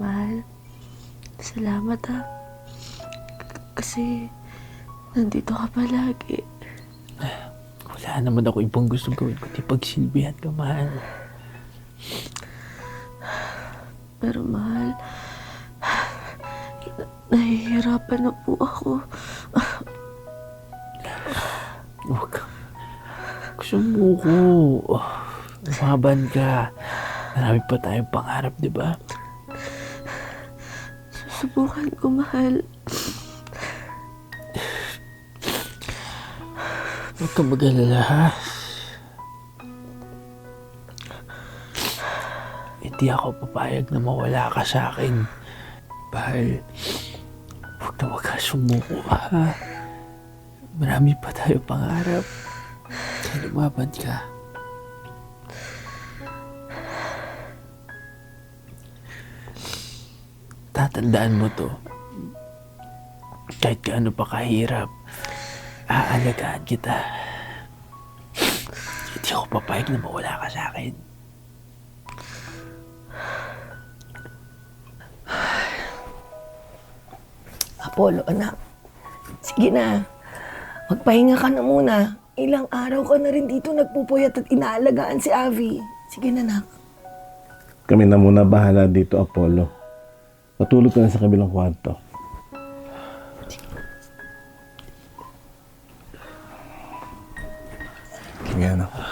Mahal, salamat ha. Kasi, nandito ka palagi. Wala naman ako ibang gusto gawin kundi pagsilbihan ka, mahal. Pero mahal, nahihirapan na po ako. Huwag ka. Sumuko. Umaban ka. Marami pa tayong pangarap, di ba? Susubukan ko, mahal. Huwag ka mag-alala, ha? Hindi ako papayag na mawala ka sa akin. Bahal, huwag na huwag ka sumuko, ha? Marami pa tayo pangarap. Kaya lumaban ka. Tatandaan mo to. Kahit gaano pa kahirap, aalagaan kita. Hindi ako papayag na mawala ka sa akin. Apollo, anak. Sige na. Magpahinga ka na muna. Ilang araw ka na rin dito nagpupuyat at inaalagaan si Avi. Sige na, anak. Kami na muna bahala dito, Apollo. Patulog ka na sa kabilang kwarto. Sige. Anak?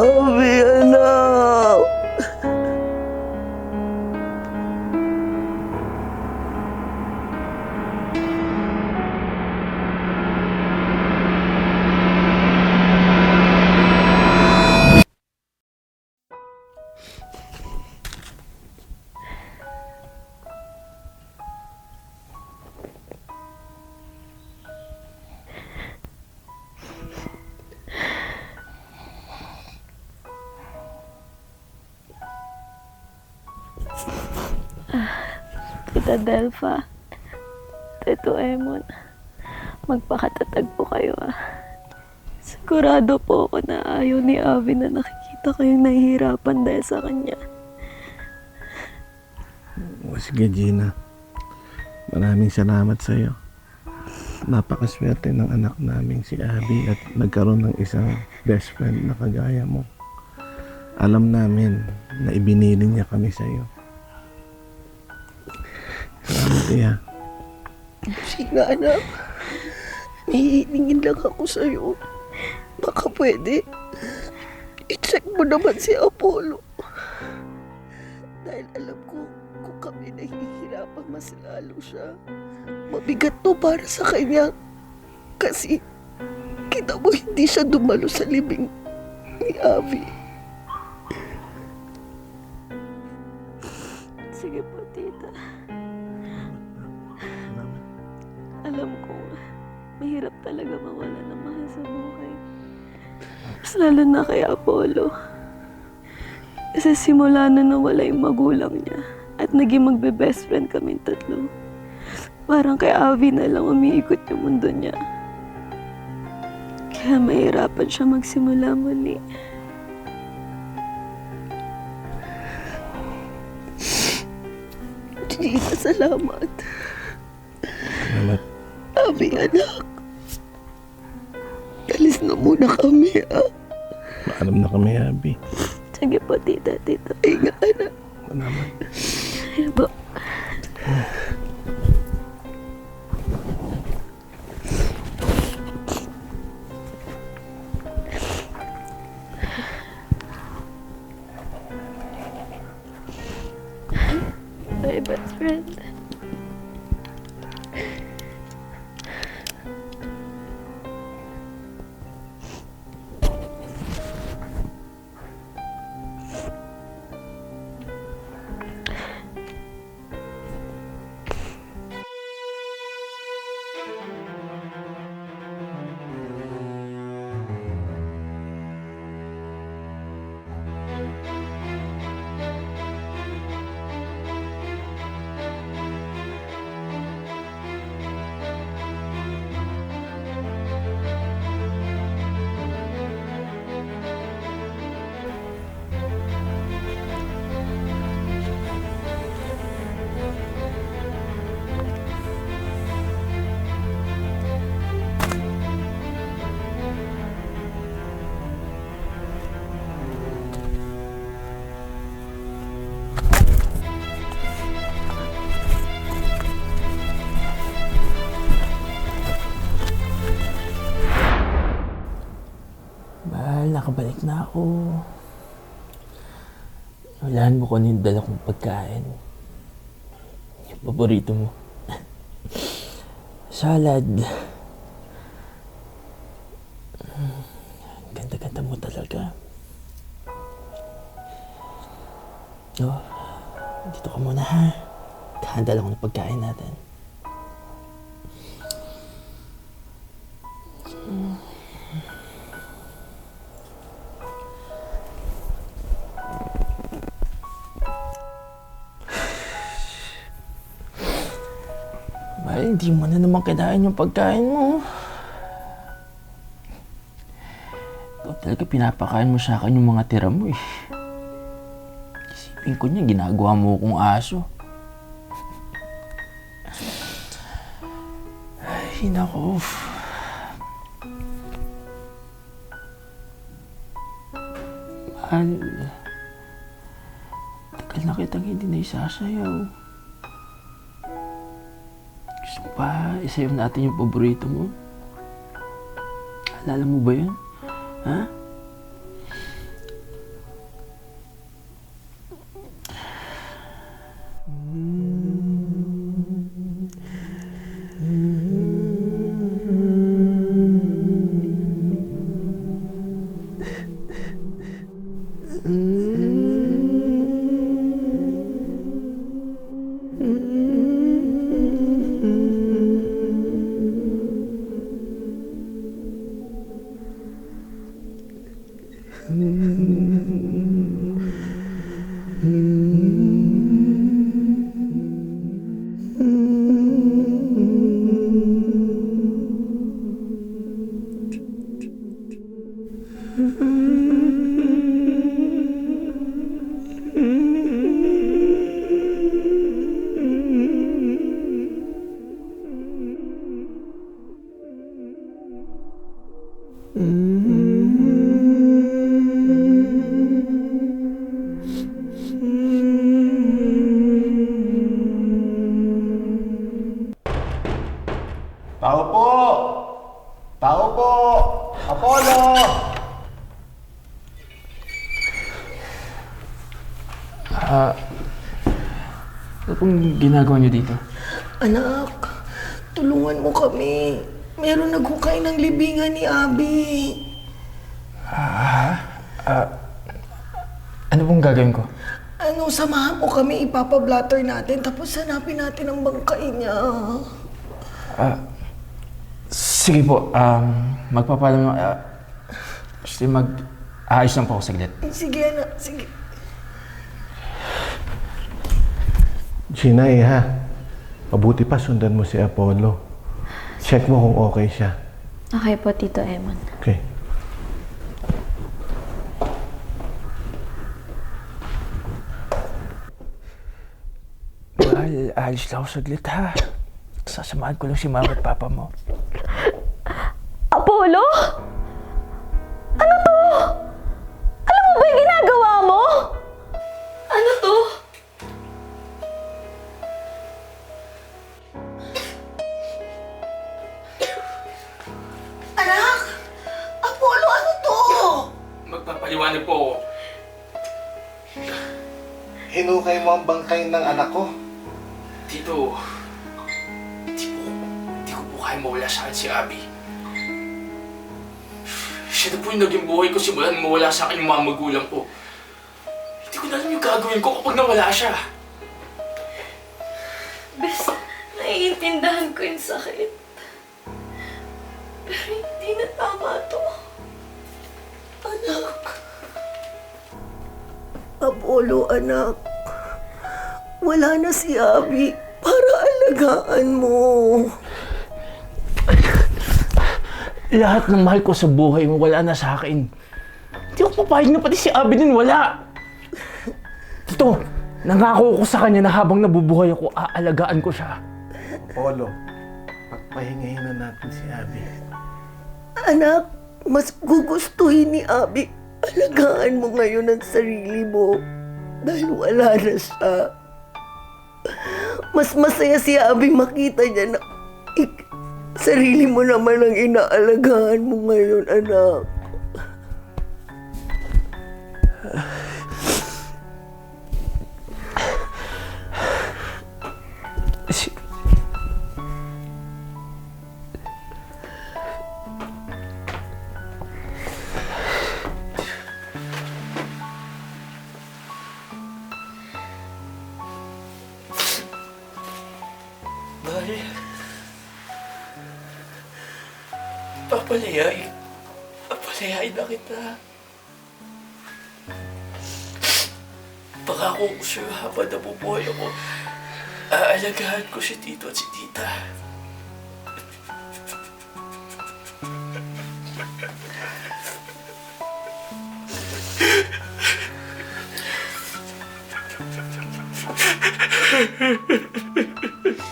Abi, Tita Delpha, Tito Emon, magpakatatag po kayo ah. Sigurado po ako na ayaw ni Avi na nakikita kayong nahihirapan dahil sa kanya. O sige, Gina. Maraming salamat sa iyo. Napakaswerte ng anak naming si Abby at nagkaroon ng isang best friend na kagaya mo. Alam namin na ibinili niya kami sa iyo. Iya. Sige, anak. Hihingin lang ako sa'yo. Baka pwede. I-check mo naman si Apollo. Dahil alam ko, kung kami nahihirapan, mas lalo siya. Mabigat to para sa kanya. Kasi, kita mo hindi siya dumalo sa libing ni Avi. Talaga mawala ng mahal sa buhay. Mas lalo na kay Apollo. Kasi simula na nawala yung magulang niya at naging magbe-best friend kaming tatlo. Parang kay Avi na lang umiikot yung mundo niya. Kaya mahirapan siya magsimula muli. Gina, salamat. Salamat. Abi, anak. Alis na muna kami, ah. Maalam na kami, Abby. Sige po, tita, tita. Ingat, anak. Salamat. Ano po? Ako. Walaan mo kung ano yung dala kong pagkain. Yung paborito mo. Salad. Ganda-ganda Mahal, hindi mo na naman kailangan yung pagkain mo. Ikaw talaga pinapakain mo sa akin yung mga tira mo eh. Isipin ko niya, ginagawa mo kong aso. Ay, nako. Mahal. Tagal na kitang hindi na isasayaw. Pa isayaw natin yung paborito mo? Alala mo ba yun? Ha? Mm-hmm. Ano pong ginagawa niyo dito? Anak, tulungan mo kami. Meron naghukay ng libingan ni Abi. Ano pong gagawin ko? Ano, samahan mo kami, ipapablatter natin, tapos hanapin natin ang bangkay niya. Sige po, um, magpapalam. Uh, gusto mag... Aayos lang po ako saglit. Sige, anak, sige. Gina eh ha. Mabuti pa sundan mo si Apollo. Check mo kung okay siya. Okay po, Tito Eman. Okay. Mahal, aayos lang ako saglit ha. Sasamahan ko lang si mama at papa mo. Apollo? Hinukay mo ang bangkay ng anak ko. Tito, di po, di ko po kaya mawala sa akin si Abby. Siya na po yung naging buhay ko simula nung mawala sa akin yung mga magulang ko. Hindi ko na alam yung gagawin ko kapag nawala siya. Bes, naiintindahan ko yung sakit. Pero hindi na tama to. Apollo, anak. Wala na si Abi para alagaan mo. Lahat ng mahal ko sa buhay mo wala na sa akin. Hindi ko papayag na pati si Abby din wala. Tito, nangako ko sa kanya na habang nabubuhay ako, aalagaan ko siya. Apollo, pagpahingahin na natin si Abby. Anak, mas gugustuhin ni Abi. Alagaan mo ngayon ang sarili mo. Dahil wala na siya. Mas masaya si Abi makita niya na ik- sarili mo naman ang inaalagaan mo ngayon, anak. Papalayain. Papalayain na kita. Pangako ko sa'yo habang nabubuhay ako. Aalagaan ko si Tito at si Tita.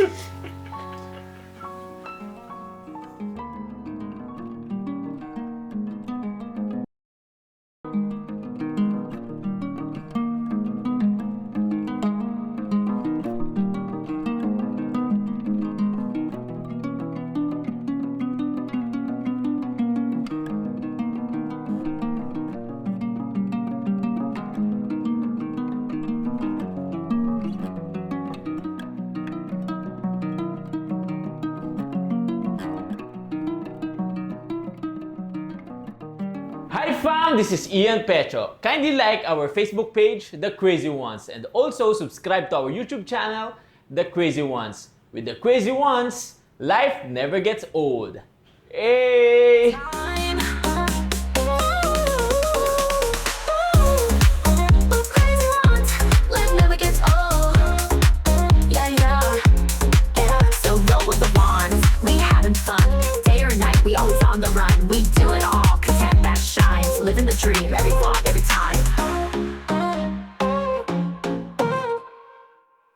Fam, this is Ian Petro. Kindly like our Facebook page, The Crazy Ones, and also subscribe to our YouTube channel, The Crazy Ones. With The Crazy Ones, life never gets old. Hey!